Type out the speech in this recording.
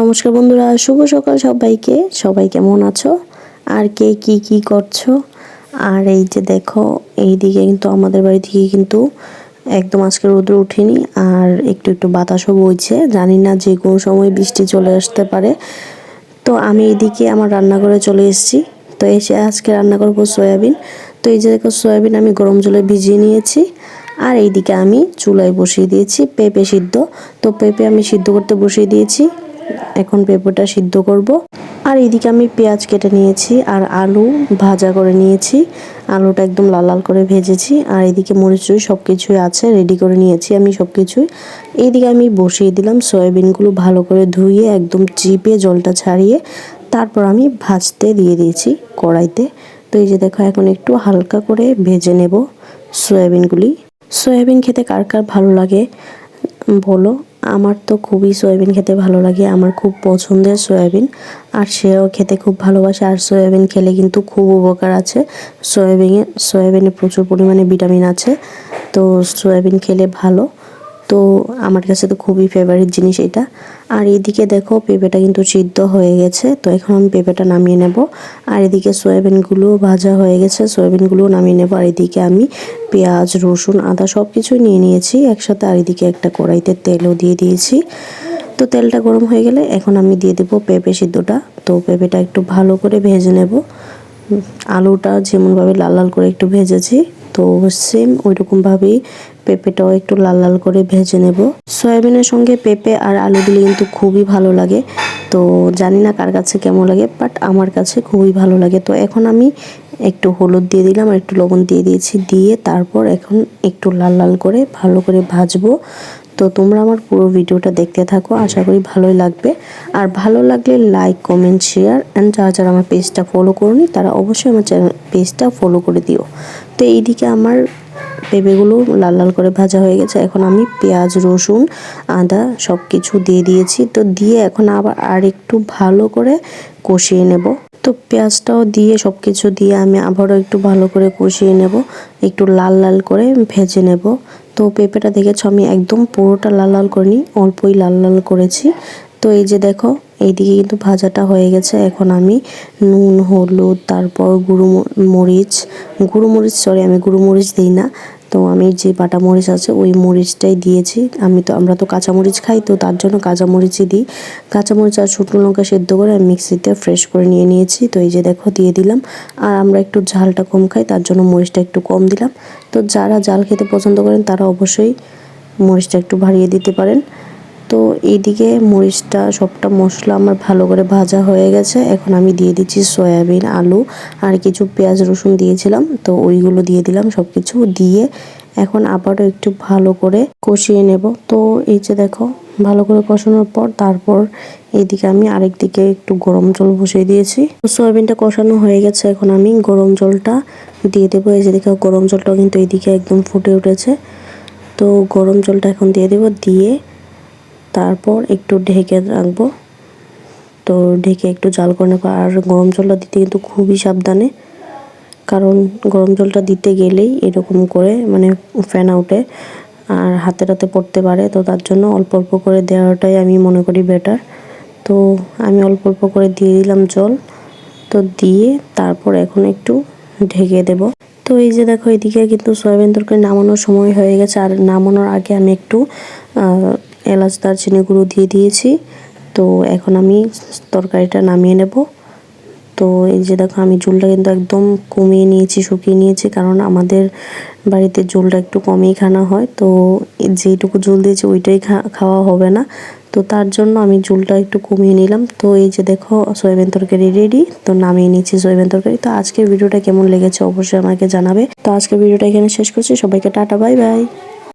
নমস্কার বন্ধুরা, শুভ সকাল সবাইকে। সবাই কেমন আছো? আর কে কি কি করছ? আর এই যে দেখো, এইদিকে কিন্তু আমাদের বাড়ি থেকে কিন্তু একদম আজকে রোদ্র উঠেনি আর একটু একটু বাতাসও বইছে। জানি না যে কোনো সময় বৃষ্টি চলে আসতে পারে। তো আমি এদিকে আমার রান্নাঘরে চলে এসেছি। তো এসে আজকে রান্না করব সয়াবিন। তো এই যে দেখো, সয়াবিন আমি গরম জলে ভিজিয়ে নিয়েছি। আর এইদিকে আমি চুলায় বসিয়ে দিয়েছি পেঁপে সিদ্ধ। তো পেঁপে আমি সিদ্ধ করতে বসিয়ে দিয়েছি। এখন পেঁপেটা সিদ্ধ করব। আর এদিকে আমি পেঁয়াজ কেটে নিয়েছি আর আলু ভাজা করে নিয়েছি। আলুটা একদম লাল লাল করে ভেজেছি আর এদিকে মরিচুই সব কিছুই আছে রেডি করে নিয়েছি আমি সব কিছুই এইদিকে আমি বসিয়ে দিলাম সয়াবিনগুলো ভালো করে ধুয়ে একদম চিপে জলটা ছাড়িয়ে তারপর আমি ভাজতে দিয়ে দিয়েছি কড়াইতে। তো এই যে দেখো, এখন একটু হালকা করে ভেজে নেব সয়াবিনগুলি। সয়াবিন খেতে কার কার ভালো লাগে বলো? আমার তো খুবই সয়াবিন খেতে ভালো লাগে, আমার খুব পছন্দের সয়াবিন। আর সেও খেতে খুব ভালোবাসে, আর সয়াবিন খেলে কিন্তু খুব উপকার আছে। সয়াবিনে সয়াবিনে প্রচুর পরিমাণে ভিটামিন আছে, তো সয়াবিন খেলে ভালো। তো আমার কাছে তো খুবই ফেভারিট জিনিস এটা। আর এদিকে দেখো, পেঁপেটা কিন্তু সিদ্ধ হয়ে গেছে, তো এখন আমি পেঁপেটা নামিয়ে নেব। আর এদিকে সয়াবিনগুলো ভাজা হয়ে গেছে সয়াবিনগুলো নামিয়ে নেব। আর এদিকে আমি পেঁয়াজ, রসুন, আদা সব কিছুই নিয়ে নিয়েছি, একসাথে আর এদিকে একটা কড়াইতে তেলও দিয়ে দিয়েছি। তো তেলটা গরম হয়ে গেলে এখন আমি দিয়ে দেবো পেঁপে সিদ্ধটা। তো পেঁপেটা একটু ভালো করে ভেজে নেব। আলুটা যেমনভাবে লাল লাল করে একটু ভেজেছি তো সেম ওই রকমভাবেই পেঁপেটাও একটু লাল লাল করে ভেজে নেব। সয়াবিনের সঙ্গে পেঁপে আর আলু দিলে কিন্তু খুবই ভালো লাগে। তো জানি না কার কাছে কেমন লাগে বাট আমার কাছে খুবই ভালো লাগে। তো এখন আমি একটু হলুদ দিয়ে দিলাম আর একটু লবণ দিয়ে দিয়েছি, দিয়ে তারপর এখন একটু লাল লাল করে ভালো করে ভাজবো। তো তোমরা আমার পুরো ভিডিওটা দেখতে থাকো, আশা করি ভালোই লাগবে। আর ভালো লাগলে লাইক কমেন্ট শেয়ার অ্যান্ড যারা যারা আমার পেজটা ফলো করনি, তারা অবশ্যই আমার চ্যানেল পেজটা ফলো করে দিও। তো এইদিকে আমার পেঁপেগুলো লাল লাল করে ভাজা হয়ে গেছে। এখন আমি পেঁয়াজ, রসুন, আদা সব কিছু দিয়ে দিয়েছি। তো দিয়ে এখন আবার আর একটু ভালো করে কষিয়ে নেব। তো পেঁয়াজটাও দিয়ে সব কিছু দিয়ে আমি আবারও একটু ভালো করে কষিয়ে নেব। একটু লাল লাল করে ভেজে নেব। তো পেঁপেটা দেখেছ, আমি একদম পুরোটা লাল লাল করিনি, অল্পই লাল লাল করেছি। তো এই যে দেখো, এইদিকে কিন্তু ভাজাটা হয়ে গেছে। এখন আমি নুন, হলুদ, তারপর গুঁড়ো মরিচ গুঁড়ো মরিচ সরি আমি গুঁড়ো মরিচ দিই না। তো আমি যে বাটা মরিচ আছে, ওই মরিচটাই দিয়েছি। আমি তো, আমরা তো কাঁচামরিচ খাই, তো তার জন্য কাঁচা মরিচই দিই। কাঁচা মরিচ আর শুকনো লঙ্কা সেদ্ধ করে আমি মিক্সিতে ফ্রেশ করে নিয়ে নিয়েছি। তো এই যে দেখো, দিয়ে দিলাম। আর আমরা একটু ঝালটা কম খাই, তার জন্য মরিচটা একটু কম দিলাম। তো যারা জাল খেতে পছন্দ করেন, তারা অবশ্যই মরিচটা একটু ভারিয়ে দিতে পারেন। তো এইদিকে মরিচটা, সবটা মশলা আমার ভালো করে ভাজা হয়ে গেছে। এখন আমি দিয়ে দিচ্ছি সয়াবিন, আলু আর কিছু পেঁয়াজ রসুন দিয়েছিলাম। তো ওইগুলো দিয়ে দিলাম সব কিছু দিয়ে এখন আবারও একটু ভালো করে কষিয়ে নেব। তো এই যে দেখো, ভালো করে কষানোর পর তারপর এইদিকে আমি আরেক দিকে একটু গরম জল বসিয়ে দিয়েছি। সয়াবিনটা কষানো হয়ে গেছে, এখন আমি গরম জলটা দিয়ে দেবো। এই যে দেখো, গরম জলটাও কিন্তু এইদিকে একদম ফুটে উঠেছে। তো গরম জলটা এখন দিয়ে দেবো, দিয়ে তারপর একটু ঢেকে রাখব। তো ঢেকে একটু জাল করে নেব। আর গরম জলটা দিতে কিন্তু খুবই সাবধানে। কারণ গরম জলটা দিতে গেলেই এরকম করে মানে ফ্যান আউটে আর হাতে হাতে পড়তে পারে। তো তার জন্য অল্প অল্প করে দেওয়াটাই আমি মনে করি বেটার তো আমি অল্প অল্প করে দিয়ে দিলাম জল। তো দিয়ে তারপর এখন একটু ঢেকে দেব। তো এই যে দেখো, এদিকে কিন্তু সয়াবিন তরকারি নামানোর সময় হয়ে গেছে। আর নামানোর আগে আমি একটু এলাচ, দারচিনি গুঁড়ো দিয়ে দিয়েছি। তো এখন আমি তরকারিটা নামিয়ে নেব। তো এই যে দেখো, আমি ঝোলটা কিন্তু একদম কমিয়ে নিয়েছি, শুকিয়ে নিয়েছি, কারণ আমাদের বাড়িতে ঝোলটা একটু কমেই খানা হয়। তো যেইটুকু ঝোল দিয়েছি, ওইটাই খাওয়া হবে না। তো তার জন্য আমি ঝোলটা একটু কমিয়ে নিলাম। তো এই যে দেখো, সয়াবিন তরকারি রেডি তো নামিয়ে নিচ্ছি সয়াবিন তরকারি। তো আজকের ভিডিওটা কেমন লেগেছে অবশ্যই আমাকে জানাবে। তো আজকের ভিডিওটা এখানে শেষ করছি। সবাইকে টাটা, বাই বাই।